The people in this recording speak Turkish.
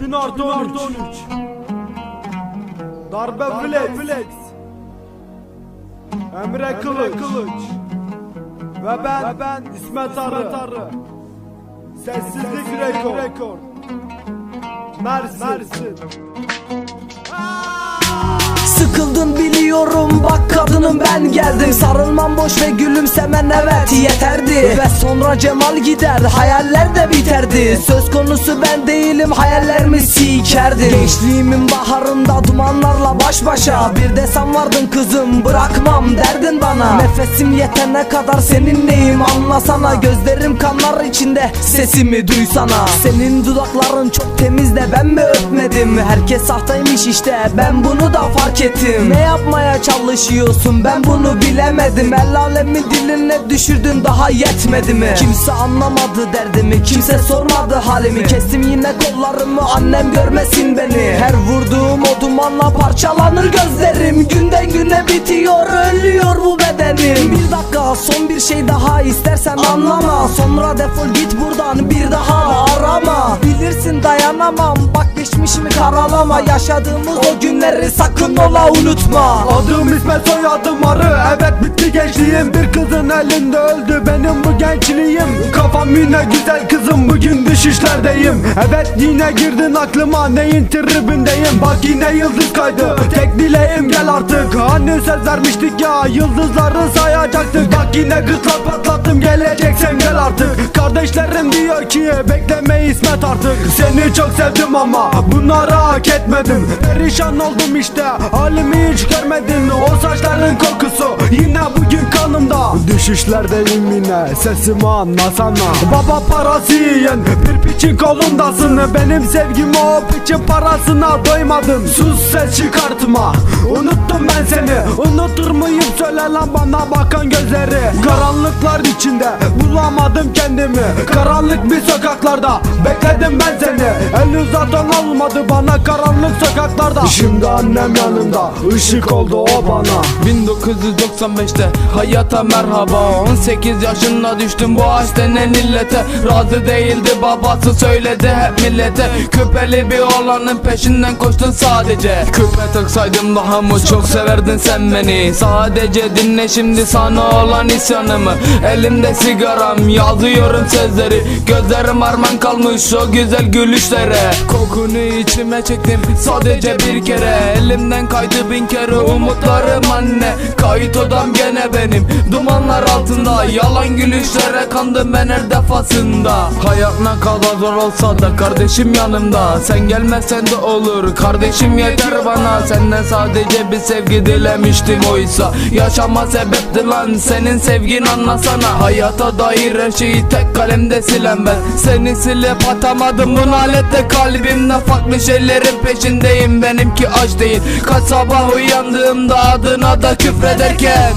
2000 artı 13 Darbe flex Emre Kılıç. Ve ben, ben İsmet Arı. Sessizlik rekor. Mersin, Mersin. Sıkıldın biliyorum bak kadınım ben geldim. Sarılmam boş ve gülümsemen evet yeterdi. Ve sonra Cemal gider hayaller de biterdi. Söz konusu ben değilim hayallerimi sikerdim Gençliğimin baharında dumanlarla baş başa. Bir de sen vardın kızım bırakmam derdin bana. Nefesim yetene kadar seninleyim anlasana. Gözlerim kanlar içinde sesimi duysana. Senin dudakların çok temiz de ben mi öpmedim? Herkes sahteymiş işte ben bunu da fark ettim. Ne yapmaya çalışıyorsun? Ben bunu bilemedim. El alemin diline düşürdün daha yetmedi mi? Kimse anlamadı derdimi kimse sormadı halimi. Kestim yine kollarımı annem görmesin beni. Her vurduğum o dumanla parçalanır gözlerim. Günden güne bitiyor ölüyor bu bedenim. Bir dakika son bir şey daha istersen anlama. Sonra defol git buradan bir daha arama. Bilirsin dayanamam. Bak geçmişimi karalama. Yaşadığımız o günleri sakın ola unutma. Adım İsmet soyadım Arı. Evet bitti gençliğim. Bir kızın elinde öldü. Benim bu gençliğim. Kafam yine güzel kızım. Bugün düşüşlerdeyim. Evet yine girdin aklıma. Neyin tribindeyim Bak yine yıldız kaydı. Tek dileğim gel artık. Hani söz vermiştik ya. Yıldızları sayacaktık. Bak yine gırtlak patlattım. Geleceksen gel artık Kardeşlerim diyor ki bekleme İsmet artık. Seni çok sevdim ama bunları hak etmedim. Perişan oldum işte. Halimi hiç görmedin. O saçların kokusu. Yine bugün kanımda Düşüşlerdeyim yine sesimi anlasana. Baba parası yiyen bir piçin kolundasın. Benim sevgimi o piçin parasına doymadın. Sus ses çıkartma. Unuttum ben seni. Unutur muyum? Söyle lan bana bakan gözleri. Karanlıklar içinde bulamadım kendimi. Karanlık bir sokaklarda bekledim ben seni. El uzatan olmadı bana karanlık sokaklarda. Şimdi annem yanında ışık oldu o bana. 1995'te hayata merhaba 18 yaşında düştüm bu ağaç denen illete Razı değildi babası söyledi hep millete. Küpeli bir oğlanın peşinden koştun sadece. Küpe taksaydım daha mı çok severdin sen beni? Sadece dinle şimdi sana olan isyanımı. Elimde sigaram yazıyorum sözleri. Gözlerim arman kalmış o güzel gülüşlere. Kokunu içime çektim sadece bir kere. Elimden kaydı bin kere umutlarım anne. Kayıt odam gene benim. Dumanlar altında yalan gülüşlere kandım ben her defasında. Hayat ne kadar zor olsa da kardeşim yanımda. Sen gelmezsen de olur kardeşim yeter bana. Senden sadece bir sevgi dilemiştim oysa. Yaşama sebepti lan senin sevgin anlasana. Hayata dair her şeyi tek kalemde silen ben. Seni silip atamadım bu nalette kalbimde Farklı şeylerin peşindeyim. Benimki aç değil. Kaç sabah uyandığımda adına da küfrederken